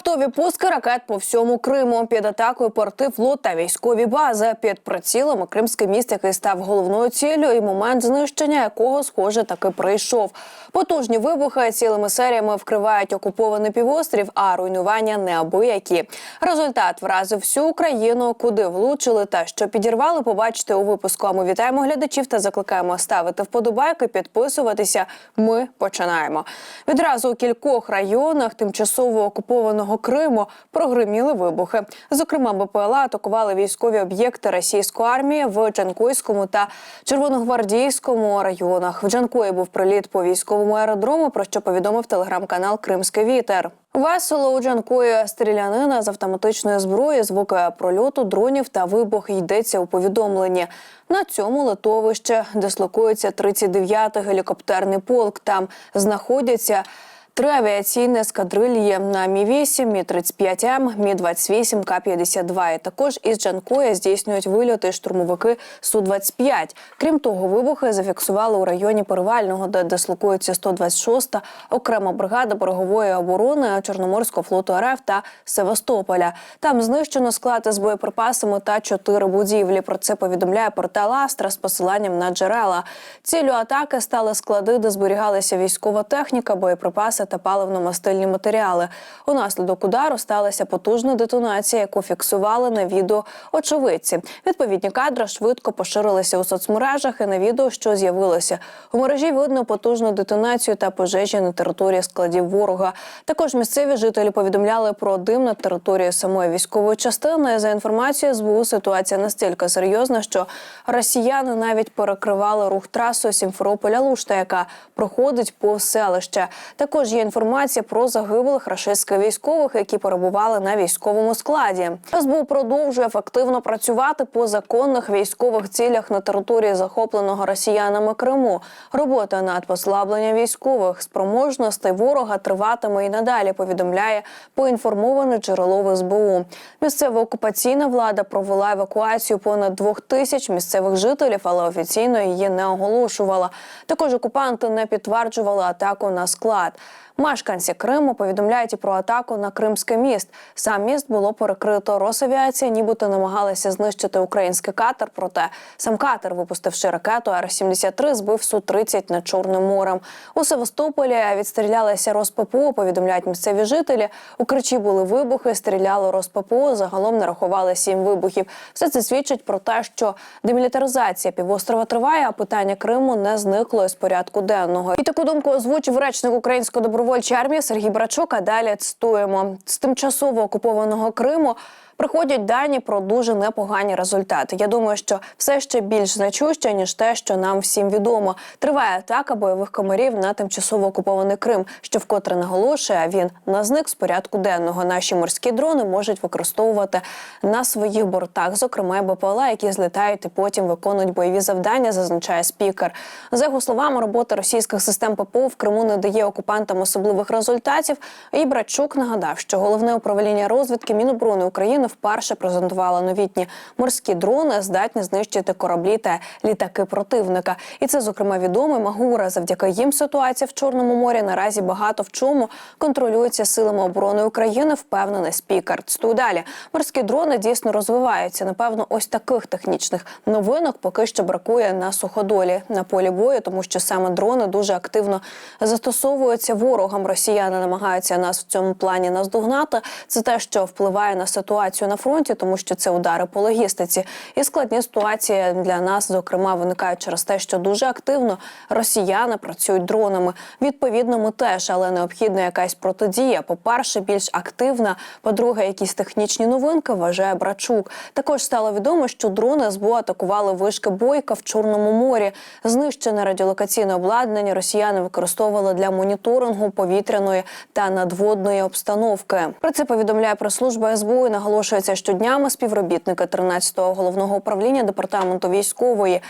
Раптові пуски ракет по всьому Криму під атакою порти флот та військові бази під прицілами Кримський міст, який став головною ціллю, і момент знищення якого схоже таки прийшов. Потужні вибухи цілими серіями вкривають окупований півострів, а руйнування неабиякі. Результат вразив всю Україну, куди влучили та що підірвали. Побачите у випуску. А ми вітаємо глядачів та закликаємо ставити вподобайки, підписуватися. Ми починаємо. Відразу у кількох районах тимчасово окупованого Криму прогриміли вибухи. Зокрема, БПЛА атакували військові об'єкти російської армії в Джанкойському та Червоногвардійському районах. В Джанкої був приліт по військовому аеродрому, про що повідомив телеграм-канал Кримський вітер. Весело у Джанкої стрілянина з автоматичної зброї, звуки прольоту дронів та вибух йдеться у повідомленні. На цьому литовище дислокується 39-й гелікоптерний полк. Там знаходяться. Три авіаційні ескадрильї на Мі-8, Мі-35М, Мі-28, К-52. І також із Джанкоя здійснюють вильоти штурмовики Су-25. Крім того, вибухи зафіксували у районі Перевального, де дислокується 126-та окрема бригада берегової оборони Чорноморського флоту РФ та Севастополя. Там знищено склад із боєприпасами та чотири будівлі. Про це повідомляє портал Астра з посиланням на джерела. Ціллю атаки стали склади, де зберігалася військова техніка, боєприпаси та паливно-мастильні матеріали. Унаслідок удару сталася потужна детонація, яку фіксували на відео очевидці. Відповідні кадри швидко поширилися у соцмережах і на відео, що з'явилося. У мережі видно потужну детонацію та пожежі на території складів ворога. Також місцеві жителі повідомляли про дим на території самої військової частини. За інформацією СБУ, ситуація настільки серйозна, що росіяни навіть перекривали рух трасою Сімферополя-Лушта, яка проходить по селище. Також є інформація про загиблих рашистських військових, які перебували на військовому складі. СБУ продовжує ефективно працювати по законних військових цілях на території захопленого росіянами Криму. Робота над послабленням військових спроможностей ворога триватиме і надалі. Повідомляє поінформоване джерело СБУ. Місцева окупаційна влада провела евакуацію понад двох тисяч місцевих жителів, але офіційно її не оголошувала. Також окупанти не підтверджували атаку на склад. Мешканці Криму повідомляють про атаку на Кримський міст. Сам міст було перекрито Росавіація, нібито намагалася знищити український катер. Проте сам катер, випустивши ракету Р-73, збив су 30 над Чорним морем. У Севастополі відстрілялися РосППО, повідомляють місцеві жителі. У Кричі були вибухи, стріляли РосППО. Загалом нарахували сім вибухів. Все це свідчить про те, що демілітаризація півострова триває, а питання Криму не зникло із порядку денного. І таку думку озвучив речник українського української добровольчої армії Сергій Брачук. А далі цитуємо з тимчасово окупованого Криму. Приходять дані про дуже непогані результати. Я думаю, що все ще більш значуще ніж те, що нам всім відомо. Триває атака бойових комарів на тимчасово окупований Крим, що вкотре наголошує, він на зник з порядку денного. Наші морські дрони можуть використовувати на своїх бортах, зокрема БПЛА, які злітають і потім виконують бойові завдання, зазначає спікер. За його словами, робота російських систем ППО в Криму не дає окупантам особливих результатів. І Брачук нагадав, що головне управління розвідки Міноборони України вперше презентувало новітні морські дрони, здатні знищити кораблі та літаки противника. І це, зокрема, відомий Магура. Завдяки їм ситуація в Чорному морі наразі багато в чому контролюється силами оборони України. Впевнений спікер. Цитую далі морські дрони дійсно розвиваються. Напевно, ось таких технічних новинок поки що бракує на суходолі на полі бою, тому що саме дрони дуже активно застосовуються ворогам. Росіяни намагаються нас в цьому плані наздогнати. Це те, що впливає на ситуацію на фронті, тому що це удари по логістиці. І складні ситуації для нас, зокрема, виникають через те, що дуже активно росіяни працюють дронами. Відповідно, ми теж, але необхідна якась протидія. По перше, більш активна. По-друге, якісь технічні новинки вважає Брачук. Також стало відомо, що дрони СБУ атакували вишки бойка в Чорному морі. Знищене радіолокаційне обладнання росіяни використовували для моніторингу повітряної та надводної обстановки. Про це повідомляє прес-служба СБУ і наголошується, що днями співробітники 13-го головного управління департаменту військової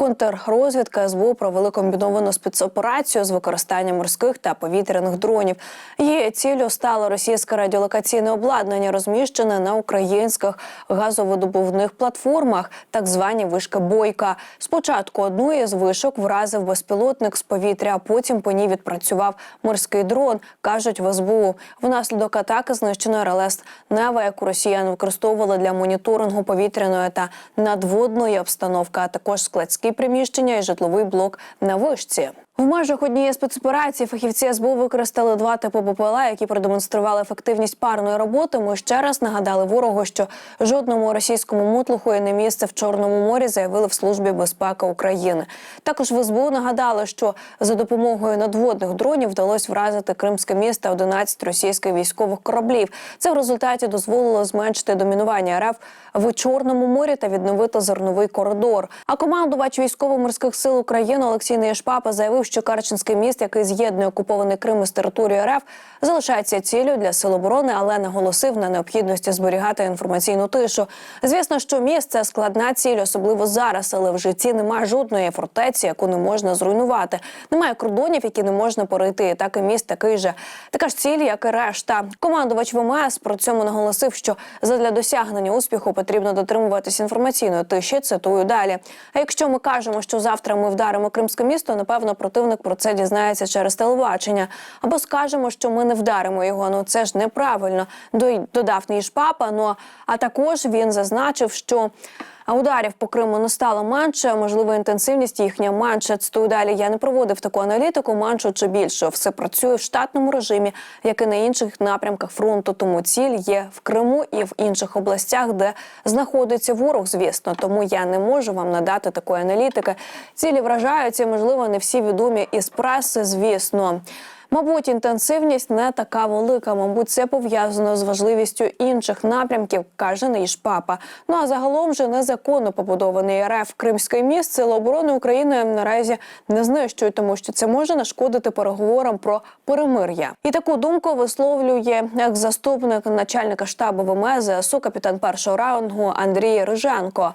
Контррозвідка СБУ провели комбіновану спецоперацію з використанням морських та повітряних дронів. Її ціллю стало російське радіолокаційне обладнання, розміщене на українських газовидобувних платформах, так звані вишки бойка. Спочатку одну із вишок вразив безпілотник з повітря, а потім по ній відпрацював морський дрон. кажуть в СБУ. Внаслідок атаки знищено РЛС Нева, яку росіяни використовували для моніторингу повітряної та надводної обстановки, а також складські приміщення і житловий блок на вишці. В межах однієї спецоперації фахівці СБУ використали два типи БПЛА, які продемонстрували ефективність парної роботи. Ми ще раз нагадали ворогу, що жодному російському мотлуху і не місце в Чорному морі заявили в службі безпеки України. Також в СБУ нагадали, що за допомогою надводних дронів вдалося вразити Кримське місто та 11 російських військових кораблів. Це в результаті дозволило зменшити домінування РФ в Чорному морі та відновити зерновий коридор. А командувач військово-морських сил України Олексій Неєшпапа заявив, що Карченський міст, який з'єднує окупований Крим із територією РФ, залишається ціллю для сил оборони, але наголосив на необхідності зберігати інформаційну тишу. Звісно, що міст це складна ціль, особливо зараз, але в житті немає жодної фортеці, яку не можна зруйнувати. Немає кордонів, які не можна перейти. Так і міст такий же така ж ціль, як і решта. Командувач ВМС про цьому наголосив, що задля досягнення успіху потрібно дотримуватись інформаційної тиші. Цитую далі. А якщо ми кажемо, що завтра ми вдаримо кримське місто, напевно, противник про це дізнається через телебачення. Або скажемо, що ми не вдаримо його. Ну це ж неправильно. Додав Додав Ніжпапа. Ну а також він зазначив, що. А ударів по Криму не стало менше, можливо, інтенсивність їхня менше. Цитую далі. Я не проводив таку аналітику, меншу чи більше. Все працює в штатному режимі, як і на інших напрямках фронту. Тому ціль є в Криму і в інших областях, де знаходиться ворог. Звісно, тому я не можу вам надати такої аналітики. Цілі вражаються, можливо, не всі відомі із преси. Звісно. Мабуть, інтенсивність не така велика. Мабуть, це пов'язано з важливістю інших напрямків, каже Нейшпапа. Ну а загалом же незаконно побудований РФ Кримський міст Сили оборони України наразі не знищують, тому що це може нашкодити переговорам про перемир'я. І таку думку висловлює як заступник начальника штабу ВМС ЗСУ, капітан першого раунду Андрій Риженко.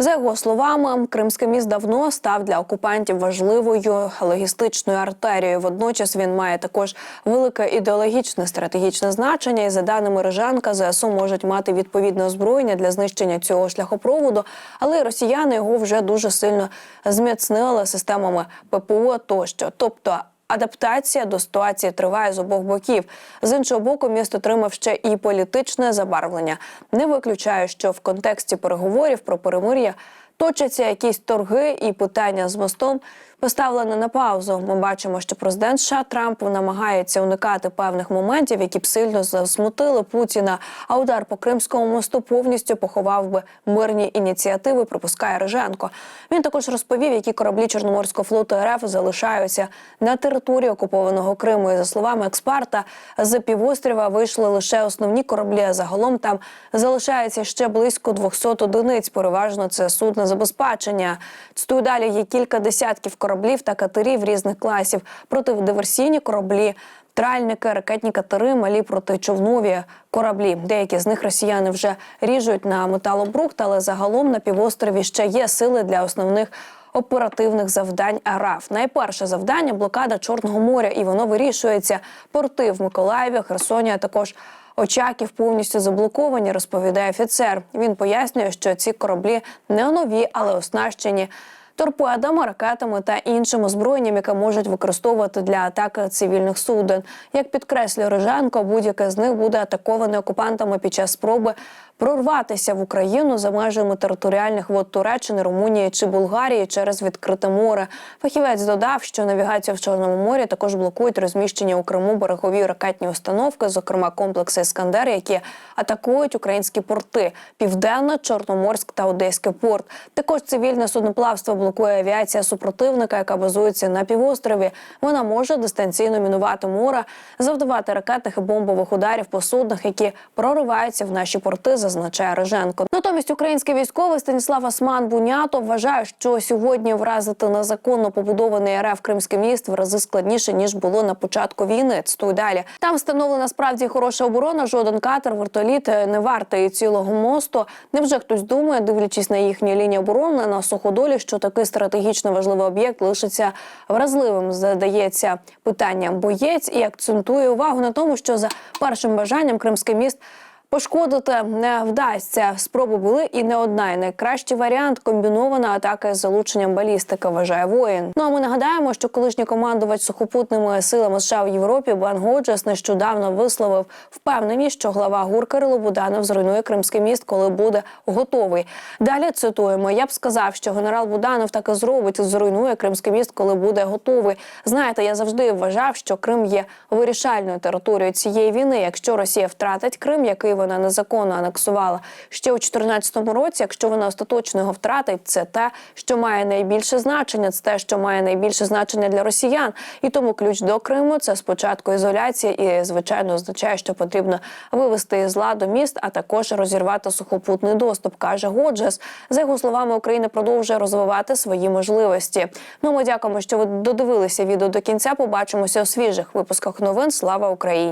За його словами, Кримський міст давно став для окупантів важливою логістичною артерією. Водночас він має також велике ідеологічне стратегічне значення. І за даними Рижанка, ЗСУ можуть мати відповідне озброєння для знищення цього шляхопроводу, але росіяни його вже дуже сильно зміцнили системами ППО тощо. Тобто Адаптація до ситуації триває з обох боків. З іншого боку, міст отримав ще і політичне забарвлення. Не виключаю, що в контексті переговорів про перемир'я точаться якісь торги і питання з мостом поставлені на паузу. Ми бачимо, що президент США Трамп намагається уникати певних моментів, які б сильно засмутили Путіна. А удар по Кримському мосту повністю поховав би мирні ініціативи. Припускає Риженко. Він також розповів, які кораблі Чорноморського флоту РФ залишаються на території окупованого Криму. І за словами експерта, з півострова вийшли лише основні кораблі. А загалом там залишається ще близько 200 одиниць. Переважно це судне забезпечення. Цитую далі є кілька десятків кораблів та катерів різних класів, протидиверсійні кораблі. Тральники, ракетні катери, малі протичовнові кораблі. Деякі з них росіяни вже ріжуть на металобрухт, але загалом на півострові ще є сили для основних оперативних завдань РАФ. Найперше завдання блокада Чорного моря, і воно вирішується. Порти в Миколаєві, Херсоні, а також Очаків повністю заблоковані, розповідає офіцер. Він пояснює, що ці кораблі не нові, але оснащені торпедами, ракетами та іншим озброєнням, яке можуть використовувати для атаки цивільних суден. Як підкреслює Риженко, будь-яке з них буде атаковане окупантами під час спроби прорватися в Україну за межами територіальних вод Туреччини, Румунії чи Болгарії через відкрите море. Фахівець додав, що навігація в Чорному морі також блокують розміщення у Криму берегові ракетні установки, зокрема комплекси Іскандер, які атакують українські порти Південна, Чорноморськ та Одеський порт. Також цивільне судноплавство блокує авіація супротивника, яка базується на півострові. Вона може дистанційно мінувати море, завдавати ракетних і бомбових ударів по суднах, які прориваються в наші порти, зазначає Риженко. Натомість український військовий Станіслав Осман Бунято вважає, що сьогодні вразити незаконно побудований РФ Кримський міст в рази складніше ніж було на початку війни. Цитую далі. Там встановлена справді хороша оборона. Жоден катер, вертоліт не вартий цілого мосту. Невже хтось думає, дивлячись на їхні лінії оборони на суходолі, що таке такий стратегічно важливий об'єкт лишиться вразливим, задається питанням боєць і акцентує увагу на тому, що за першим бажанням Кримський міст. Пошкодити не вдасться. Спроби були і не одна. І найкращий варіант комбінована атака з залученням балістики. Вважає воїн. Ну а ми нагадаємо, що колишній командувач сухопутними силами США в Європі Бен Годжес нещодавно висловив впевненість, що глава ГУР Кирило Буданов зруйнує Кримський міст, коли буде готовий. Далі цитуємо: я б сказав, що генерал Буданов так і зробить, зруйнує Кримський міст, коли буде готовий. Знаєте, я завжди вважав, що Крим є вирішальною територією цієї війни. Якщо Росія втратить Крим, який вона незаконно анексувала ще у 2014 році. Якщо вона остаточно його втратить, це те, що має найбільше значення. Це те, що має найбільше значення для росіян. І тому ключ до Криму це спочатку ізоляція, і звичайно означає, що потрібно вивести із ладу міст, а також розірвати сухопутний доступ, каже Годжес. За його словами, Україна продовжує розвивати свої можливості. Ну ми дякуємо, що ви додивилися відео до кінця. Побачимося у свіжих випусках новин. Слава Україні!